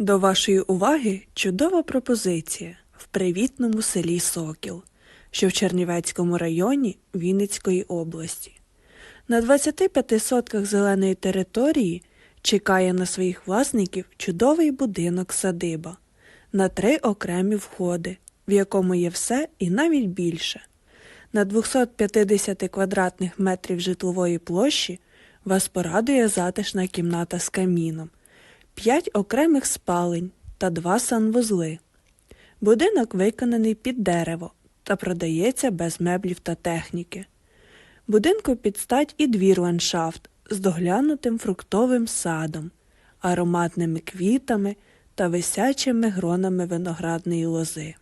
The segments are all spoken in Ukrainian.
До вашої уваги чудова пропозиція в привітному селі Сокіл, що в Чернівецькому районі Вінницької області. На 25 сотках зеленої території чекає на своїх власників чудовий будинок садиба на три окремі входи, в якому є все і навіть більше. На 250 квадратних метрів житлової площі вас порадує затишна кімната з каміном, п'ять окремих спалень та два санвузли. Будинок виконаний під дерево та продається без меблів та техніки. Будинку підстать і двір ландшафт з доглянутим фруктовим садом, ароматними квітами та висячими гронами виноградної лози.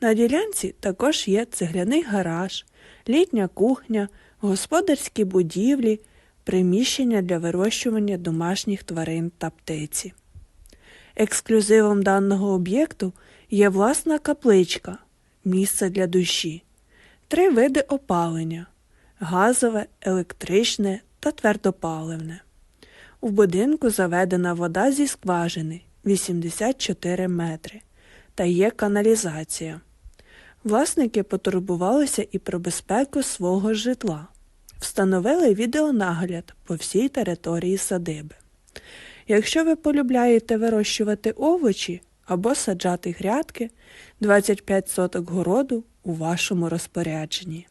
На ділянці також є цегляний гараж, літня кухня, господарські будівлі, приміщення для вирощування домашніх тварин та птиці. Ексклюзивом даного об'єкту є власна капличка, місце для душі, три види опалення газове, електричне та твердопаливне. У будинку заведена вода зі скважини 84 метри та є каналізація. Власники потурбувалися і про безпеку свого житла, встановили відеонагляд по всій території садиби. Якщо ви полюбляєте вирощувати овочі або саджати грядки, 25 соток городу у вашому розпорядженні.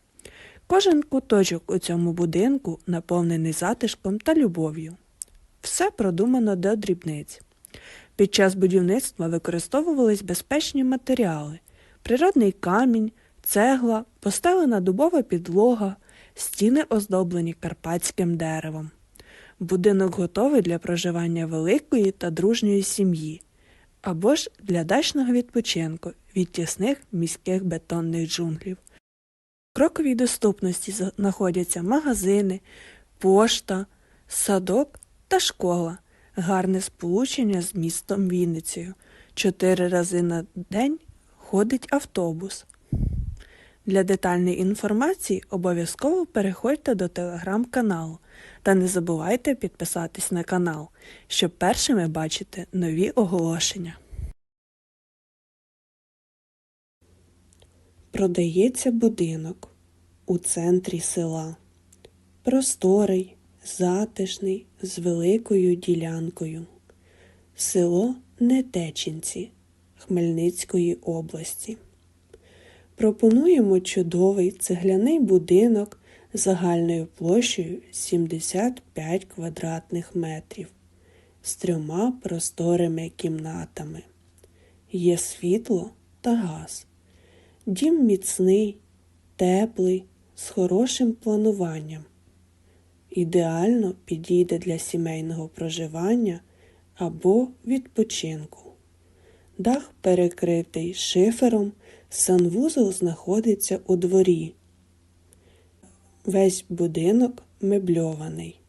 Кожен куточок у цьому будинку наповнений затишком та любов'ю. Все продумано до дрібниць. Під час будівництва використовувались безпечні матеріали, природний камінь, цегла, постелена дубова підлога, стіни оздоблені карпатським деревом. Будинок готовий для проживання великої та дружньої сім'ї або ж для дачного відпочинку від тісних міських бетонних джунглів. В кроковій доступності знаходяться магазини, пошта, садок та школа, гарне сполучення з містом Вінницею. Чотири рази на день ходить автобус. Для детальної інформації обов'язково переходьте до телеграм-каналу та не забувайте підписатись на канал, щоб першими бачити нові оголошення. Продається будинок у центрі села. Просторий, затишний, з великою ділянкою. Село Нетечинці Хмельницької області. Пропонуємо чудовий цегляний будинок загальною площею 75 квадратних метрів з трьома просторими кімнатами. Є світло та газ. Дім міцний, теплий, з хорошим плануванням. Ідеально підійде для сімейного проживання або відпочинку. Дах перекритий шифером, санвузол знаходиться у дворі. Весь будинок мебльований.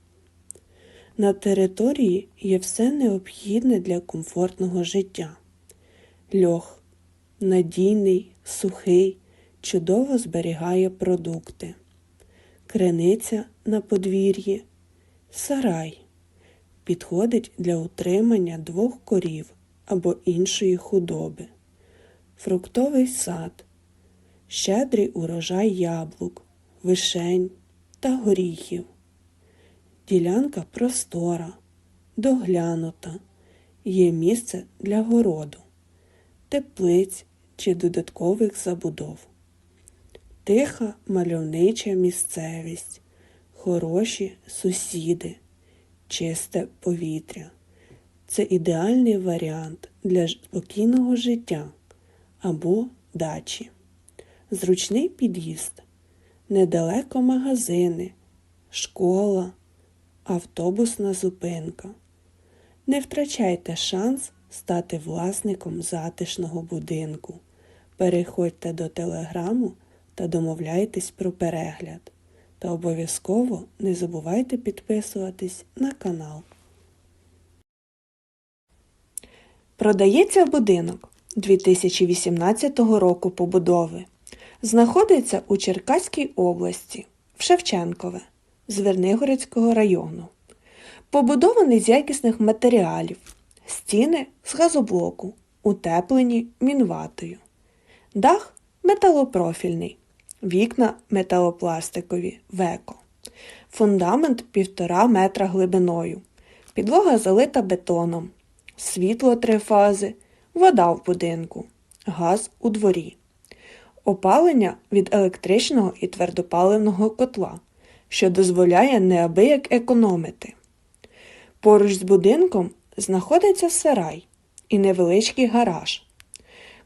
На території є все необхідне для комфортного життя. Льох надійний, сухий, чудово зберігає продукти, криниця на подвір'ї, сарай підходить для утримання двох корів або іншої худоби, фруктовий сад, щедрий урожай яблук, вишень та горіхів. Ділянка простора, доглянута, є місце для городу, теплиць чи додаткових забудов. Тиха мальовнича місцевість, хороші сусіди, чисте повітря. Це ідеальний варіант для спокійного життя або дачі. Зручний під'їзд, недалеко магазини, школа, автобусна зупинка. Не втрачайте шанс стати власником затишного будинку. Переходьте до телеграму та домовляйтесь про перегляд. Та обов'язково не забувайте підписуватись на канал. Продається будинок 2018 року побудови. Знаходиться у Черкаській області, в Шевченкове, Звернигородського району. Побудований з якісних матеріалів, Стіни з газоблоку, утеплені мінватою. Дах металопрофільний, вікна металопластикові веко. Фундамент півтора метра глибиною. Підлога залита бетоном. Світло три фази, вода в будинку, газ у дворі. Опалення від електричного і твердопаливного котла, що дозволяє неабияк економити. Поруч з будинком знаходиться сарай і невеличкий гараж.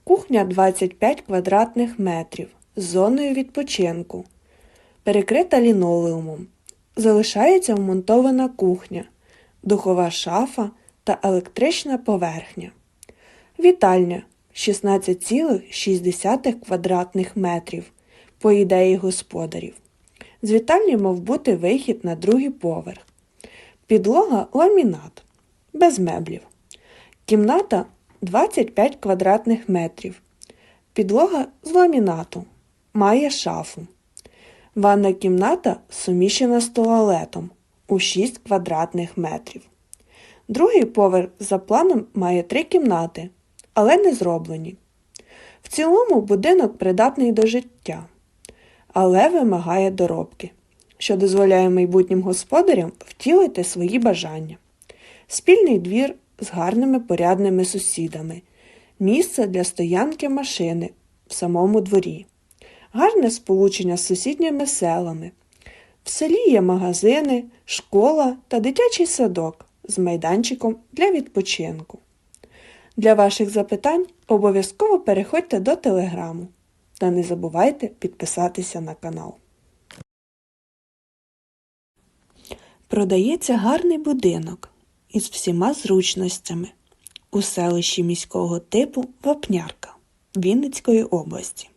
Кухня 25 квадратних метрів з зоною відпочинку, перекрита лінолеумом. Залишається вмонтована кухня, духова шафа та електрична поверхня. Вітальня 16,6 квадратних метрів, по ідеї господарів. З вітальні мав бути вихід на другий поверх. Підлога ламінат, без меблів. Кімната 25 квадратних метрів. Підлога з ламінату. Має шафу. Ванна кімната суміщена з туалетом у 6 квадратних метрів. Другий поверх за планом має три кімнати, але не зроблені. В цілому будинок придатний до життя, але вимагає доробки, що дозволяє майбутнім господарям втілити свої бажання. Спільний двір з гарними порядними сусідами, місце для стоянки машини в самому дворі, гарне сполучення з сусідніми селами. В селі є магазини, школа та дитячий садок з майданчиком для відпочинку. Для ваших запитань обов'язково переходьте до телеграму та не забувайте підписатися на канал. Продається гарний будинок із всіма зручностями у селищі міського типу Вапнярка Вінницької області.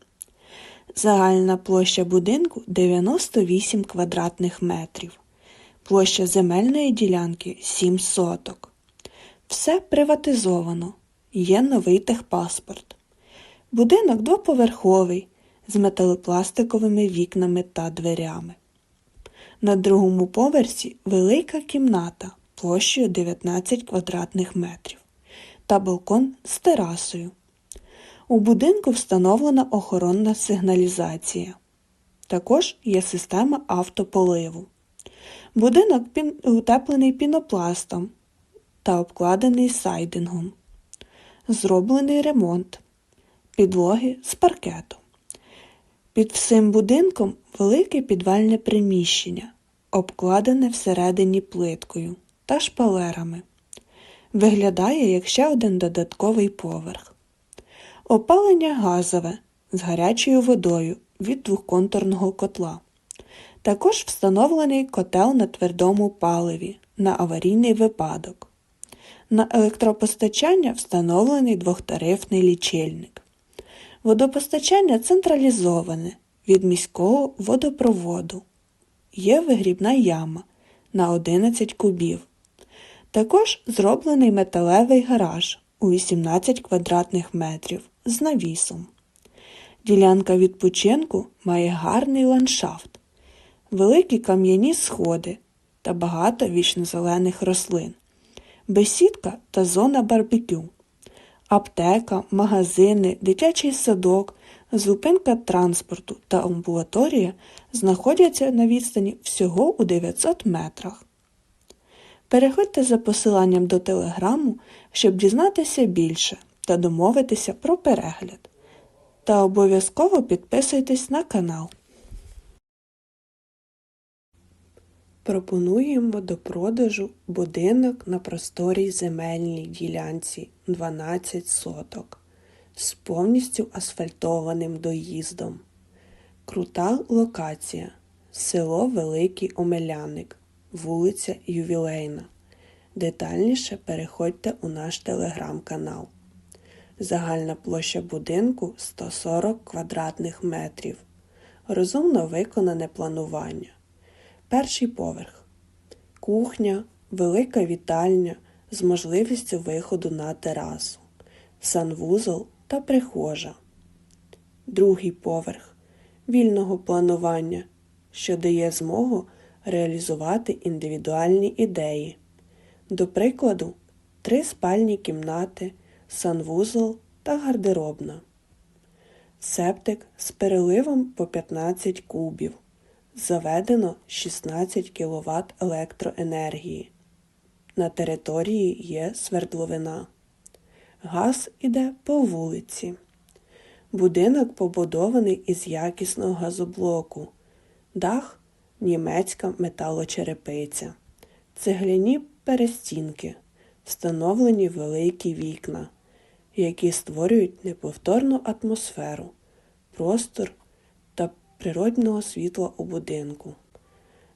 Загальна площа будинку 98 квадратних метрів. Площа земельної ділянки 7 соток. Все приватизовано. Є новий техпаспорт. Будинок двоповерховий з металопластиковими вікнами та дверями. На другому поверсі велика кімната площею 19 квадратних метрів та балкон з терасою. У будинку встановлена охоронна сигналізація. Також є система автополиву. Будинок утеплений пінопластом та обкладений сайдингом. Зроблений ремонт підлоги з паркету. Під всім будинком велике підвальне приміщення, обкладене всередині плиткою та шпалерами. Виглядає як ще один додатковий поверх. Опалення газове з гарячою водою від двохконтурного котла. Також встановлений котел на твердому паливі на аварійний випадок. На електропостачання встановлений двохтарифний лічильник. Водопостачання централізоване від міського водопроводу. Є вигрібна яма на 11 кубів. Також зроблений металевий гараж у 18 квадратних метрів з навісом. Ділянка відпочинку має гарний ландшафт, великі кам'яні сходи та багато вічнозелених рослин, бесідка та зона барбекю, аптека, магазини, дитячий садок, зупинка транспорту та амбулаторія знаходяться на відстані всього у 900 метрах. Переходьте за посиланням до телеграму, щоб дізнатися більше та домовитися про перегляд. Та обов'язково підписуйтесь на канал. Пропонуємо до продажу будинок на просторій земельній ділянці 12 соток з повністю асфальтованим доїздом. Крута локація. Село Великий Омеляник, вулиця Ювілейна. Детальніше переходьте у наш телеграм-канал. Загальна площа будинку 140 квадратних метрів. Розумно виконане планування. Перший поверх. Кухня, велика вітальня з можливістю виходу на терасу, санвузол та прихожа. Другий поверх вільного планування, що дає змогу реалізувати індивідуальні ідеї. До прикладу, три спальні кімнати, санвузол та гардеробна. Септик з переливом по 15 кубів. Заведено 16 кВт електроенергії. На території є свердловина. Газ іде по вулиці. Будинок побудований із якісного газоблоку. Дах німецька металочерепиця. Цегляні перестінки, встановлені великі вікна, які створюють неповторну атмосферу, простор природного світла у будинку.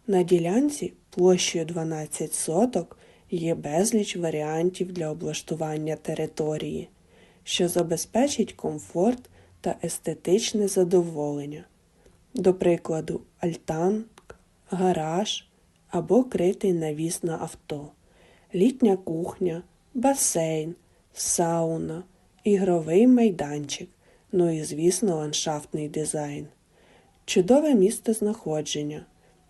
На ділянці площею 12 соток є безліч варіантів для облаштування території, що забезпечить комфорт та естетичне задоволення. До прикладу, альтанк, гараж або критий навіс на авто, літня кухня, басейн, сауна, ігровий майданчик, ну і, звісно, ландшафтний дизайн. Чудове місце знаходження.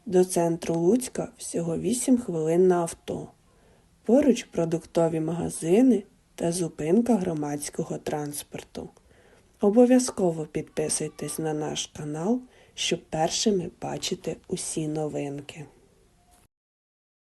До центру Луцька всього 8 хвилин на авто. Поруч продуктові магазини та зупинка громадського транспорту. Обов'язково підписуйтесь на наш канал, щоб першими бачити усі новинки.